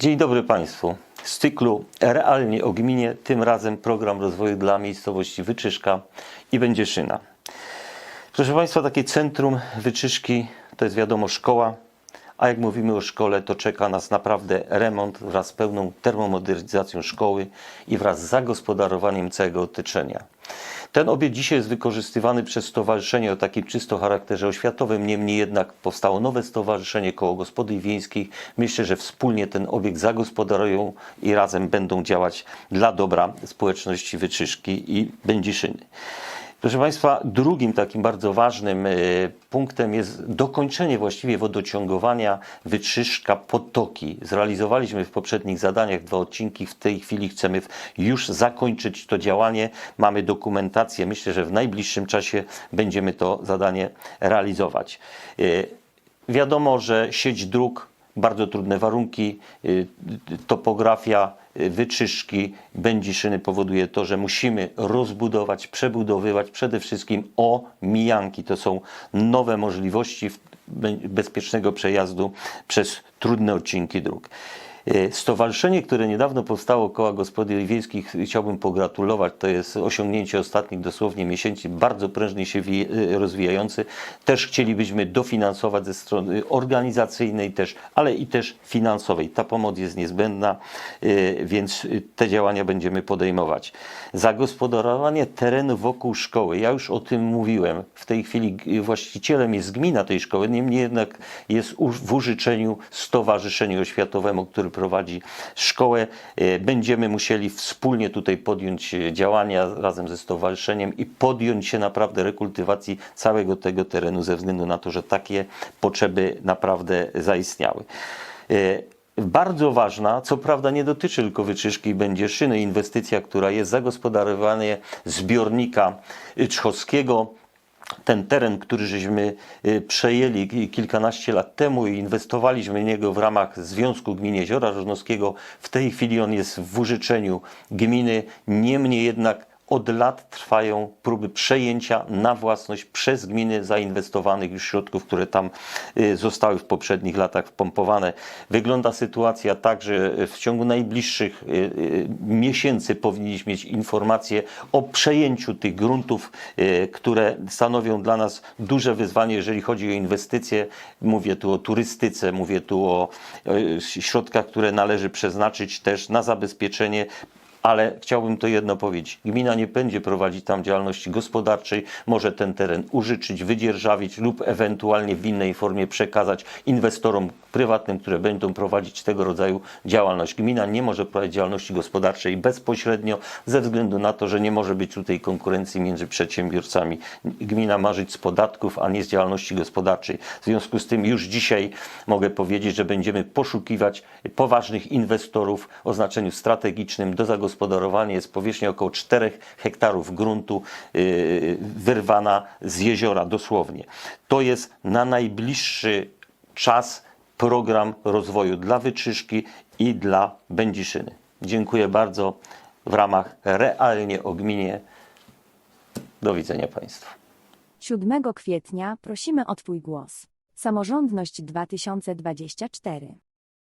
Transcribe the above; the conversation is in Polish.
Dzień dobry Państwu. Z cyklu Realnie o gminie, tym razem program rozwoju dla miejscowości Wyczyszka i Będzieszyna. Proszę Państwa, takie centrum Wyczyszki to jest wiadomo szkoła, a jak mówimy o szkole, to czeka nas naprawdę remont wraz z pełną termomodernizacją szkoły i wraz z zagospodarowaniem całego otoczenia. Ten obiekt dzisiaj jest wykorzystywany przez stowarzyszenie o takim czysto charakterze oświatowym, niemniej jednak powstało nowe stowarzyszenie koło gospodyń wiejskich. Myślę, że wspólnie ten obiekt zagospodarują i razem będą działać dla dobra społeczności Wyczyszki i Będziszyny. Proszę Państwa, drugim takim bardzo ważnym e, punktem jest dokończenie właściwie wodociągowania Wyczyszka Potoki. Zrealizowaliśmy w poprzednich zadaniach dwa odcinki, w tej chwili chcemy już zakończyć to działanie. Mamy dokumentację, myślę, że w najbliższym czasie będziemy to zadanie realizować. E, Wiadomo, że sieć dróg, bardzo trudne warunki, y, topografia, y, wyczyszki, będziszyny powoduje to, że musimy rozbudować, przebudowywać przede wszystkim o mijanki. To są nowe możliwości bezpiecznego przejazdu przez trudne odcinki dróg. Y, Stowarzyszenie, które niedawno powstało koła gospodyń wiejskich, chciałbym pogratulować. To jest osiągnięcie ostatnich dosłownie miesięcy, bardzo prężnie się y, rozwijający. Też chcielibyśmy dofinansować ze strony organizacyjnej też, ale i też finansowej. Ta pomoc jest niezbędna, y, więc te działania będziemy podejmować. Zagospodarowanie terenu wokół szkoły. Ja już o tym mówiłem. W tej chwili właścicielem jest gmina tej szkoły, niemniej jednak jest w użyczeniu Stowarzyszeniu Oświatowemu, który prowadzi szkołę. E, Będziemy musieli wspólnie tutaj podjąć e, działania razem ze stowarzyszeniem i podjąć się naprawdę rekultywacji całego tego terenu ze względu na to, że takie potrzeby naprawdę zaistniały. E, Bardzo ważna, co prawda nie dotyczy tylko Wyczyszki i Będzieszyny, inwestycja, która jest zagospodarowanie zbiornika Czchowskiego, ten teren, który żeśmy y, przejęli ki- kilkanaście lat temu i inwestowaliśmy w niego w ramach Związku Gmin Jeziora Żornowskiego, w tej chwili on jest w użyczeniu gminy. Niemniej jednak od lat trwają próby przejęcia na własność przez gminy zainwestowanych już środków, które tam y, zostały w poprzednich latach wpompowane. Wygląda sytuacja tak, że w ciągu najbliższych y, y, miesięcy powinniśmy mieć informacje o przejęciu tych gruntów, y, które stanowią dla nas duże wyzwanie, jeżeli chodzi o inwestycje. Mówię tu o turystyce, mówię tu o y, środkach, które należy przeznaczyć też na zabezpieczenie ale chciałbym to jedno powiedzieć. Gmina nie będzie prowadzić tam działalności gospodarczej, może ten teren użyczyć, wydzierżawić lub ewentualnie w innej formie przekazać inwestorom prywatnym, które będą prowadzić tego rodzaju działalność. Gmina nie może prowadzić działalności gospodarczej bezpośrednio ze względu na to, że nie może być tutaj konkurencji między przedsiębiorcami. Gmina ma żyć z podatków, a nie z działalności gospodarczej. W związku z tym już dzisiaj mogę powiedzieć, że będziemy poszukiwać poważnych inwestorów o znaczeniu strategicznym do zagospodarowania. Jest powierzchnia około 4 hektarów gruntu yy, wyrwana z jeziora dosłownie. To jest na najbliższy czas program rozwoju dla Wyczyszki i dla Będziszyny. Dziękuję bardzo w ramach realnie o gminie. Do widzenia Państwu. 7 kwietnia prosimy o Twój głos. Samorządność 2024.